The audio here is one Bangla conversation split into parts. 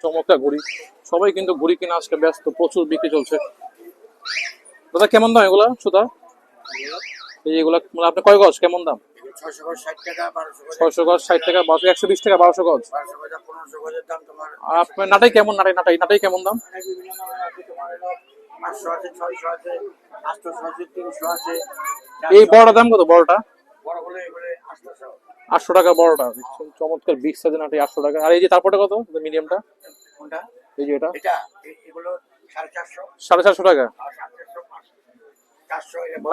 চমৎকার ঘুড়ি। সবাই কিন্তু ঘুড়ি কিনা আজকে ব্যস্ত, প্রচুর বিক্রি চলছে। দাদা, কেমন দাম এগুলা, সুতা? এই এগুলা মানে আপনি কয় গজ, কেমন দাম? ছয়শো গজ, ষাট টাকা, বারোশো একশো বিশ টাকা, বারোশো গজ। আর আপনার নাটাই কেমন, নাটাই নাটাই নাটাই কেমন দাম? এই বড়টা দাম কত, বড়টা? আটশো টাকা বড়টা। চমৎকার বিগ সাইজের নাটাই আটশো টাকা। আর এই যে তারপরে কত? মিডিয়ামটা এই যে এটা? এটা সাড়ে চারশো। টাকা।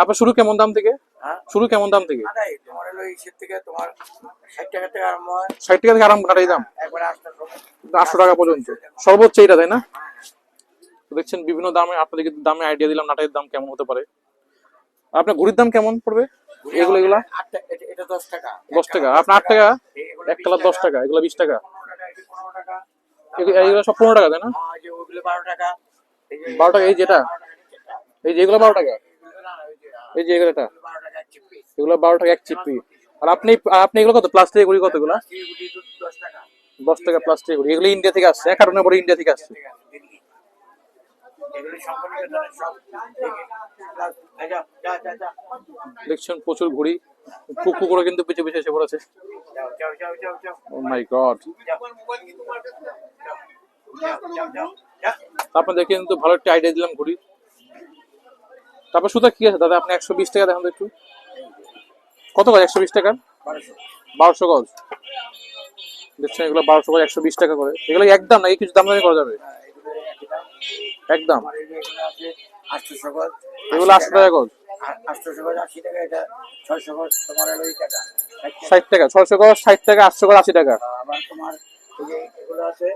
আপনার শুরু কেমন দাম থেকে? হ্যাঁ? শুরু কেমন দাম থেকে? ষাট টাকা থেকে হয়। আরাম নাটাই দাম? আটশো টাকা পর্যন্ত। সর্বোচ্চ এইটা তাই না? দেখছেন বিভিন্ন দামে আপনাদেরকে দামে আইডিয়া দিলাম নাটাইয়ের দাম কেমন হতে পারে। আপনার ঘুড়ির দাম কেমন পড়বে? এগুলো এগুলা? এটা- এটা দশ টাকা। দশ টাকা। আপনার আট টাকা? এক কালার দশ টাকা এগুলো বিশ টাকা। এগুলো এগুলো সব পনেরো টাকা তাই না? হ্যাঁ, যে ওগুলো বারো টাকা। এই যে- বারো টাকা এই যেটা। এই যে এগুলো বারো টাকা? এগুলো এই যে এগুলো এটা টাকা চিপ। পিস এগুলো বারো টাকা এক চিপি। আর আপনি আপনি এগুলো কত? প্লাস্টিক এগুলো? এগুলি দশ টাকা। দশ টাকা প্লাস্টিক গুড়ি। এগুলো ইন্ডিয়া থেকে আসছে। এক কারণে পরে ইন্ডিয়া থেকে আসছে। এগুলি যা। দেখছেন প্রচুর ঘুড়ি কুকুরও কিন্তু পিছিয়ে পিছিয়ে এসে পড়েছে। ও মাই গড যাও, যাও। আপনাদের কিন্তু ভালো একটা আইডিয়া দিলাম ঘুরি তারপর সুতা কি আছে? দাদা আপনি একশো বিশ টাকা দেখান তো একটু। কত গজ? একশো বিশ টাকা? বারোশো। গজ। দেখছেন এগুলো বারোশো গজ একশো বিশ টাকা করে। এগুলো একদম না এই কিছু দাম দামি করা যাবে। একদম। এগুলো আটশো টাকা গজ। আশি টাকা এটা ছয়শো গজ তোমার হলো এই টাকা। ষাট টাকা। ষাট টাকা ছয়শো গজ ষাট টাকা আটশো গজ আশি টাকা। আবার তোমার এই যে এগুলো আছে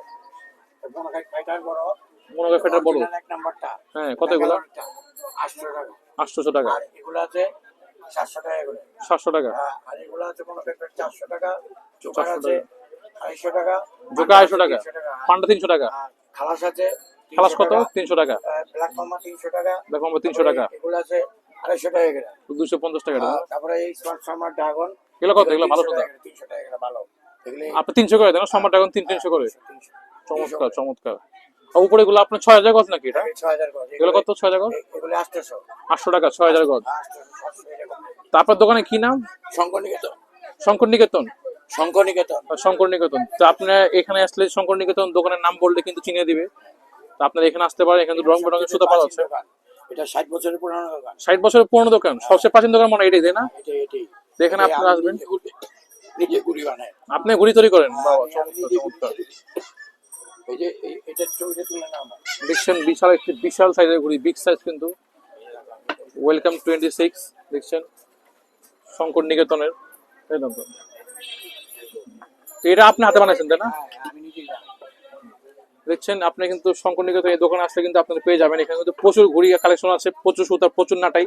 ফাইটার বড় হয় ফেটার এক নাম্বারটা। হ্যাঁ কত এগুলো? আটশো টাকা। আটশোশো টাকা। আর এগুলো আছে সাতশো টাকা এগুলো। সাতশো টাকা। আর এগুলো আছে চারশো টাকা চোকার 400 আছে আড়াইশো টাকা জোকা আড়াইশো টাকা। তিনশো টাকা। পান্ডা তিনশো টাকা। খালাস আছে খালাস কত? তিনশো টাকা। ব্ল্যাক মামা তিনশো টাকা। তিনশো টাকা। এগুলো আছে আড়াইশো টাকা এগুলো দুশো পঞ্চাশ টাকা তারপরে এই স্মার্ট ফার্মার ড্রাগন এগুলো কত? এগুলো ভালো সুতা? তিনশো টাকা ভালো। আপনি তিনশো করে দেন সম্রাট এখন তিন তিনশো করে। চমৎকার চমৎকার। উপরে আপনার ছয় হাজার গজ নাকি এটা? ছয় হাজার গজ। এগুলো কত? ছয় হাজার গজ? এ- এগুলো আটশোশো আটশো টাকা ছয় হাজার গজ। আপনার দোকানে কি নাম? শঙ্কর নিকেতন শঙ্কর নিকেতন শঙ্কর নিকেতন শঙ্কর নিকেতন তো আপনার এখানে আসলে শঙ্কর নিকেতন দোকানের নাম বললে কিন্তু চিনে দিবে। তো আপনারা এখানে আসতে পারেন এখানে রং বেরঙের সুতা পাওয়া যাচ্ছে। এটা ষাট বছরের পুরানো দোকান। ষাট বছরের পুরনো দোকান সবচেয়ে প্রাচীন দোকান মনে হয় এটাই তাই না? এটাই এটাই। এখানে এই আপনারা আসবেন। নিজে বানাই আপনি ঘুরি তৈরি করেন। বাবা চমৎকার করি। এই যে এটার তুলে নাও না। দেখছেন বিশাল একটি বিশাল সাইজের ঘুড়ি বিগ সাইজ কিন্তু। ওয়েলকাম টোয়েন্টি সিক্স দেখছেন? শঙ্কর নিকেতনের তো। এটা আপনি হাতে বানাইছেন তাই না? হ্যাঁ, আমি নিজেই। দেখছেন আপনি কিন্তু শঙ্কর নিকেতন এই দোকানে আসলে কিন্তু আপনারা পেয়ে যাবেন। এখানে কিন্তু প্রচুর ঘুড়ি কালেকশন আছে, প্রচুর সুতা, প্রচুর নাটাই।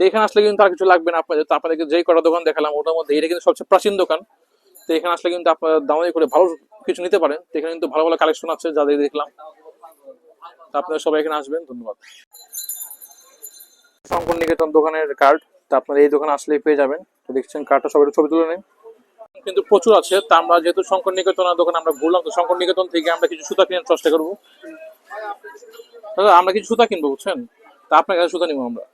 তো এখানে আসলে কিন্তু আর কিছু লাগবে না আপনাদের। তো আপনাদেরকে যেই কটা দোকান দেখালাম, ওটার মধ্যে এটা কিন্তু সবচেয়ে প্রাচীন দোকান। তো এখানে আসলে কিন্তু আপনারা দামাদি করে ভালো কিছু নিতে পারেন। তো এখানে কিন্তু ভালো ভালো কালেকশন আছে যাদের দেখলাম। তো আপনারা সবাই এখানে আসবেন, ধন্যবাদ। শঙ্কর নিকেতন দোকানের কার্ড তো আপনারা এই দোকানে আসলেই পেয়ে যাবেন। তো দেখছেন কার্ডটা সবাই ছবি তুলে নিন। কিন্তু প্রচুর আছে। তা আমরা যেহেতু শঙ্কর নিকেতনের দোকান আমরা ঘুরলাম তো শঙ্কর নিকেতন থেকে আমরা কিছু সুতা কিনে চেষ্টা করব। দাদা আমরা কিছু সুতা কিনবো বুঝছেন? তা আপনার কাছে সুতা নিবো আমরা।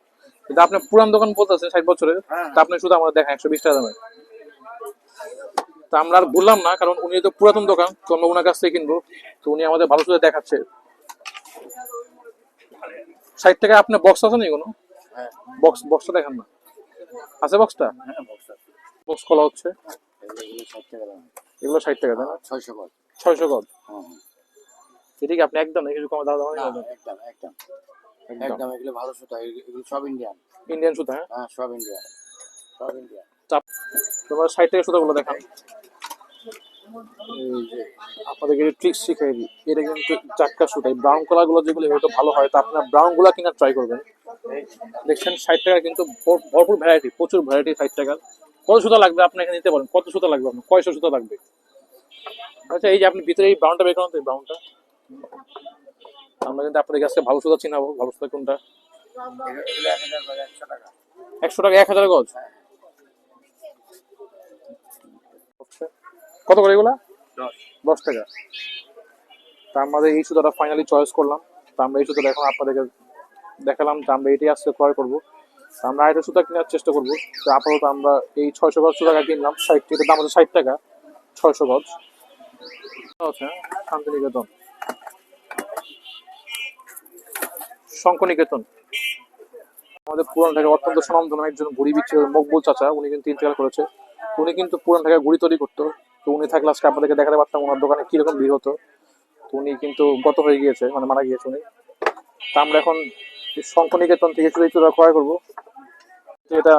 কিন্তু আপনি পুরান দোকান বলতেছেন ষাট বছরের হ্যাঁ। তা আপনি সুতা আমরা দেখেন একশো বিশ টাকা দামে তা আমরা আর বললাম না কারণ উনি তো পুরাতন দোকান তো আমরা ওনার কাছ থেকে কিনবো। তো উনি আমাদের ভালো সুতা দেখাচ্ছে। ষাট টাকা আপনার বক্স আছে না কোনো? হ্যাঁ, বক্স বক্সটা দেখান না। আছে বক্সটা হ্যাঁ, বক্স আছে। বক্স খোলা হচ্ছে। এগুলো- ষাট টাকা দাম। না? ছয়শো। ছয়শো হ্যাঁ, হ্যাঁ। আপনি একদম কিছু কমে দাম দাম একদম একদম। একদম। এগুলো ভালো সুতা এগুলো সব ইন্ডিয়ান ইন্ডিয়ান সুতা হ্যাঁ? হ্যাঁ সব ইন্ডিয়ান সব ইন্ডিয়ান তোমার ষাট টাকা সুতাগুলো দেখান। এই আপনাদেরকে ট্রিক্স শিখাই দিই। এটা কিন্তু চাক্কা ব্রাউন যেগুলো এগুলো ভালো হয়। তা আপনার কিনা ট্রাই করবেন। দেখছেন ষাট টাকা কিন্তু ভর- ভরপুর ভ্যারাইটি প্রচুর ভ্যারাইটি ষাট টাকার। কত সুতা লাগবে আপনি এখানে নিতে পারেন? কত সুতা লাগবে আপনার? কয়শো সুতা লাগবে? আচ্ছা এই যে আপনি ভিতরে এই ব্রাউনটা বের করেন তো, এই ব্রাউনটা আমরা কিন্তু আপনাদের কাছে ভালো সুতা চিনাবো, ভালো সুতা কোনটা? একশো টাকা, এক হাজার গজ? কত করে এগুলা? দশ টাকা। তা আমাদের এই সুতাটা ফাইনালি চয়েস করলাম। তা আমরা এই সুতাটা এখন আপনাদেরকে দেখালাম। তা আমরা এটাই আজকে ক্রয় করব। আমরা আরেকটা সুতা কেনার চেষ্টা করব। তো আপাতত আমরা এই ছয়শো গজ সুতা কিনলাম, ষাট এটার দাম হচ্ছে ষাট টাকা, ছয়শো গজ। হচ্ছে শান্তিনিকেতন। শঙ্কনিকেতন আমাদের পুরান ঢাকা অত্যন্ত সুনামধন্য একজন ঘুড়ি বিচ্ছে মকবুল চাচা, উনি কিন্তু তিন ইন্তেকাল করেছে। উনি কিন্তু পুরান ঢাকায় ঘুড়ি তৈরি করতো। তো উনি থাকলে আজকে আপনাদেরকে দেখাতে পারতাম ওনার দোকানে কীরকম ভিড় হতো। তো উনি কিন্তু গত হয়ে গিয়েছে মানে মারা গিয়েছে উনি। তা আমরা এখন শঙ্কনিকেতন থেকে চুরি চুরা ক্রয় করব। এটা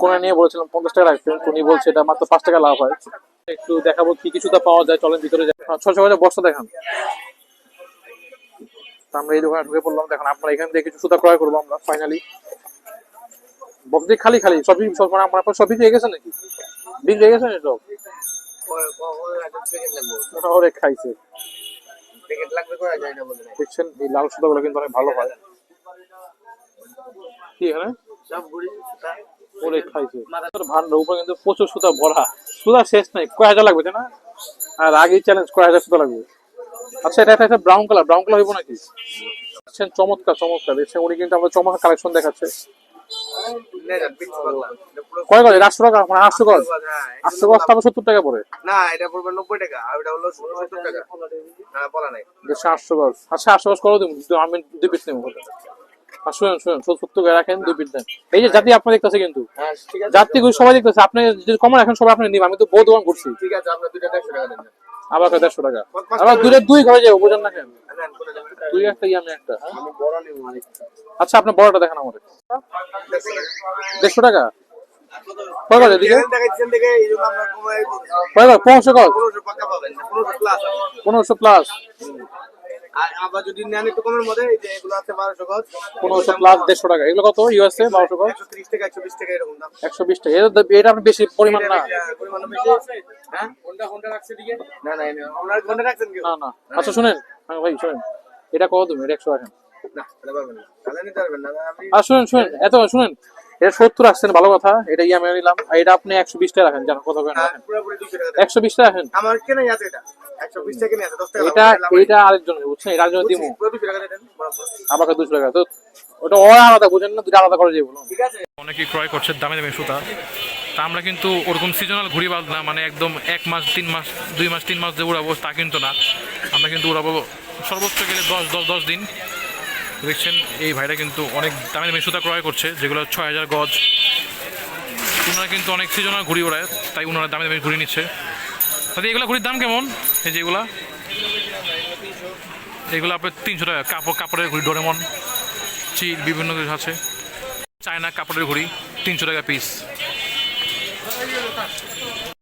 কোনে নিয়ে বলেছিলাম পঞ্চাশ টাকা রাখবেন উনি বলছে এটা মাত্র পাঁচ টাকা লাভ হয়। একটু দেখাবো কি কিছুটা পাওয়া যায়, চলেন ভিতরে ছশো হাজার বস্তা দেখান। আমরা এই দোকানে ঢুকে পড়লাম, দেখেন আপনারা এখান থেকে কিছু সুতা ক্রয় করব আমরা ফাইনালি বক্সি খালি খালি, সবই সব মানে আমার সবই পেয়ে গেছে নাকি? বিল পেয়ে গেছে সব? ওরে খাইছে। দেখছেন এই লাল সুতাগুলো কিন্তু অনেক ভালো হয়। কি এখানে? সব ঘুরি সুতা ওরে খাইছে। ভান্ডার উপরে কিন্তু প্রচুর সুতা ভরা। সুতা শেষ নাই কয় হাজার লাগবে না আর আগেই চ্যালেঞ্জ কয় হাজার সুতা লাগবে? আচ্ছা এটা একটা ব্রাউন কালার ব্রাউন কালার হইব নাকি? দেখছেন চমৎকার চমৎকার। দেখছেন উনি কিন্তু আমাদের চমৎকার কালেকশন দেখাচ্ছে। পুরো কয় গজ? আটশো টাকা? মানে আটশো গজ? হ্যাঁ, আটশো গজ তারপর সত্তর টাকা পড়ে। না এটা পড়বে নব্বই টাকা আর ওটা হলো সত্তর টাকা। হ্যাঁ বলা নাই। দেখছেন আটশো গজ। আচ্ছা আটশো গজ করো আমি দুই পিস নেব। আর শুনেন শুনেন সত্তর টাকা রাখেন দুই পিস দেন। এই যে জাতি আপনার দেখতেছে কিন্তু। হ্যাঁ ঠিক সবাই দেখতেছে আপনি যদি কমন এখন সবাই আপনি নিবেন আমি তো বহু দোকান ঘুরছি ঠিক আছে আপনার দুইটা দেড়শো টাকা দেন। আবার কয় দেড়শো টাকা। আবার দুইটা দুই ঘরে যাব বোঝেন না কেন? করে দেন তুই একটা আমি একটা। হ্যাঁ? নিব মানে আচ্ছা আপনার বড়টা দেখেন আমাদের দেড়শো টাকা? কয় পনেরোশো প্লাস পনেরোশো প্লাস আর আবার যদি নেন একটু কমের মধ্যে এই যে এগুলো আছে বারোশো গজ। পনেরোশো প্লাস দেড়শো টাকা। এগুলো কত? ইউএসএ বারোশো গজ? একশো ত্রিশ টাকা একশো বিশ টাকা এরকম দাম। একশো বিশ টাকা। এটা আপনি বেশি পরিমাণ না। পরিমাণ বেশি। হ্যাঁ? ঘণ্টা ঘণ্টা রাখছে দিকে না না আপনার রাখছেন না না। আচ্ছা শুনেন। হ্যাঁ ভাই শুনেন। এটা কত তুমি? এটা একশো রাখেন আর শুনেন শুনেন এত শুনেন এটা সত্তর রাখছেন ভালো কথা এটা ইয়ে আমি নিলাম আর এটা আপনি একশো বিশ টাকা রাখেন জানো কত করে হ্যাঁ, রাখেন। একশো বিশ টাকা রাখেন। আমার কেনাই আছে এটা। এটা এটা আরেকজন বুঝছেন? এটা আরেকজন দিমু। বরাবর। আমাকে দুশো টাকা তো ওটা ওরা আলাদা বুঝেন না দুটো আলাদা করে আছে। ক্রয় করছে দামে দামে সুতা। তা আমরা কিন্তু ওরকম সিজনাল ঘুরি বাদ না মানে একদম এক মাস তিন মাস দুই মাস তিন মাস যে উড়াবো তা কিন্তু না। আমরা কিন্তু উড়াবো সর্বোচ্চ গেলে দশ দশ দশ দিন। দেখছেন, এই ভাইটা কিন্তু অনেক দামে দামে সুতা ক্রয় করছে, যেগুলো ছয় হাজার গজ। ওনারা কিন্তু অনেক সিজনাল ঘুরি ওড়ায়, তাই ওনারা দামে দামে ঘুরি নিচ্ছে। তাহলে এগুলো ঘুরির দাম কেমন? এই যেগুলা এগুলো। আপনার তিনশো টাকা কাপড় কাপড়ের ঘুড়ি, ডোরেমন, চিল, বিভিন্ন কিছু আছে। চায়না কাপড়ের ঘড়ি, তিনশো টাকা পিস